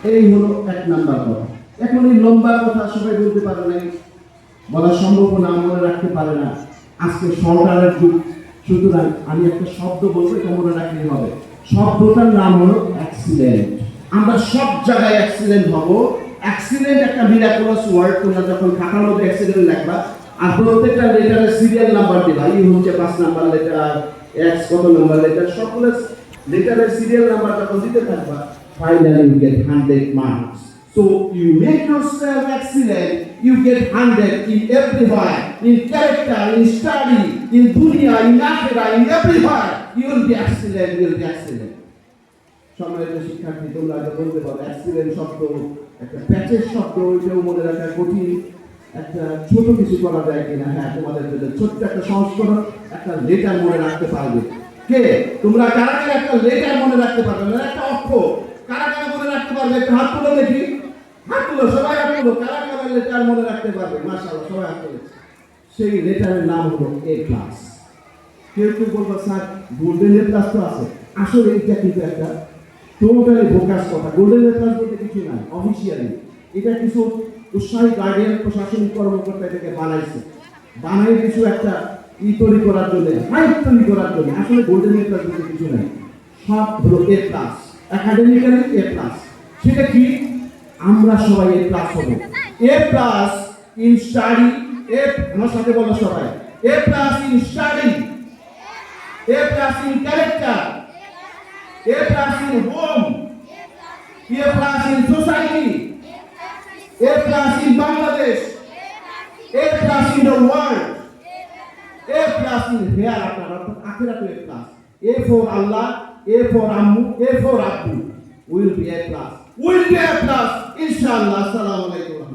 এই হলো এক নাম্বার কথা। এখন এই লম্বা কথা সবাই বলতে পারে নাই, বলা সম্ভব না, মনে রাখতে পারে না। আজকে সরকারের যুগ, সুতরাং আমি একটা শব্দ বলব, এটা মনে রাখতে হবে। শব্দটার নাম হলো অ্যাক্সিডেন্ট আমরা সব জায়গায় অ্যাক্সিডেন্ট হব। অ্যাক্সিডেন্ট একটা মিরাকুলাস ওয়ার্ড তোমরা যখন খাতার মধ্যে অ্যাক্সিডেন্ট লিখবা, আর প্রত্যেকটা লেটারের সিরিয়াল নাম্বার দিবা। ই হচ্ছে পাঁচ নাম্বার লেটার এক্স কত নাম্বার লেটার সবগুলো লেটারের সিরিয়াল নাম্বার যখন দিতে থাকবা finally you get 100 marks. So you make yourself excellent, you get 100 in everywhere, in character, in study, in dunya, in akhira, in everywhere. You will be excellent, you will be excellent. সম্মানিত শিক্ষার্থী তোমরা আগে বলতে পারো accident শব্দ একটা প্যাচের শব্দ ওইটাও মনে রাখা কঠিন একটা ছোট কিছু করা যায় কিনা হ্যাঁ তোমাদের জন্য ছোট্ট একটা সংস্করণ একটা লেটার মনে রাখতে পারবে কে তোমরা কারা একটা লেটার মনে রাখতে পারবে না একটা অক্ষর সবাই কারা লেটার মনে রাখতে পারবে? সবাই সেই লেটারের নাম হলো এ ক্লাস কেউ কেউ বলব, স্যার প্লাস তো আছে। আসলে এটা কিন্তু একটা টোটালি বোকাস কথা। গোল্ডেন এ প্লাস বলতে কিছু নাই অফিসিয়ালি এটা কিছু উৎসাহী গার্ডিয়ান প্রশাসনিক কর্মকর্তা এটাকে বানাইছে। বানাই কিছু একটা ই তৈরি করার জন্য তৈরি করার জন্য। আসলে গোল্ডেন এ বলতে কিছু নাই। সব হলো A plus academically A plus সেটা কি? আমরা সবাই এ প্লাস হব। এ প্লাস ইন স্টাডি এ আমার সাথে বলো সবাই। A plus in study A plus in character A plus in home A plus in society A plus in Bangladesh A plus in the world A plus in here আপনার অর্থাৎ আখেরা তো A plus A for Allah A for আম্মু A for আব্বু। Will B A plus Inshallah. Assalamu alaikum wa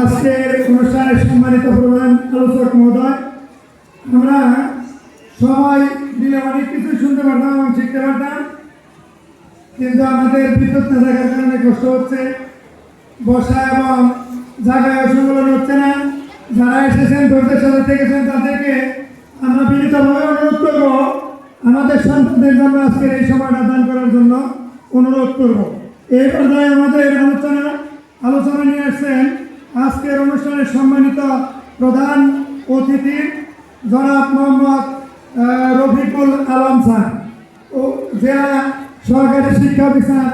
আজকের অনুষ্ঠানের সম্মানিত প্রধান আলোচক মহোদয়, আমরা সবাই মিলে অনেক কিছু শুনতে পারতাম এবং শিখতে কিন্তু আমাদের বিদ্যুৎ হচ্ছে বসা এবং জায়গায় সংকলন হচ্ছে না, যারা এসেছেন ধৈর্যের সাথে থেকেছেন তাদেরকে আমরা বিনীতভাবে অনুরোধ করব, আমাদের সন্তানদের জন্য আজকের এই সময়টা দান করার জন্য অনুরোধ করব। এই পর্যায়ে আমাদের আলোচনা আলোচনা নিয়ে আসছেন আজকের অনুষ্ঠানের সম্মানিত প্রধান অতিথি জনাব মোহাম্মদ রফিকুল আলম স্যার। ও জেলা সহকারী শিক্ষা অফিসার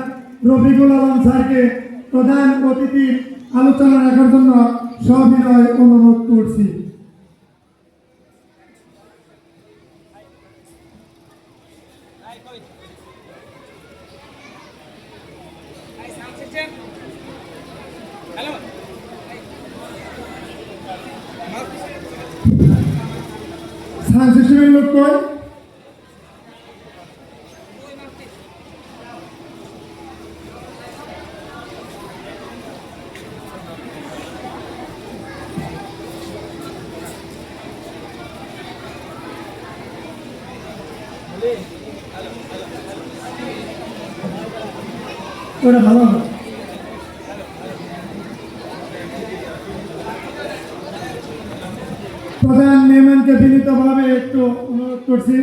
রফিকুল আলম স্যারকে প্রধান অতিথি আলোচনা রাখার জন্য সবিনয় অনুরোধ করছি। সায়েন্স কই ওটা ভালো প্রধান মেহমানকে বিনীতভাবে একটু অনুরোধ করছি।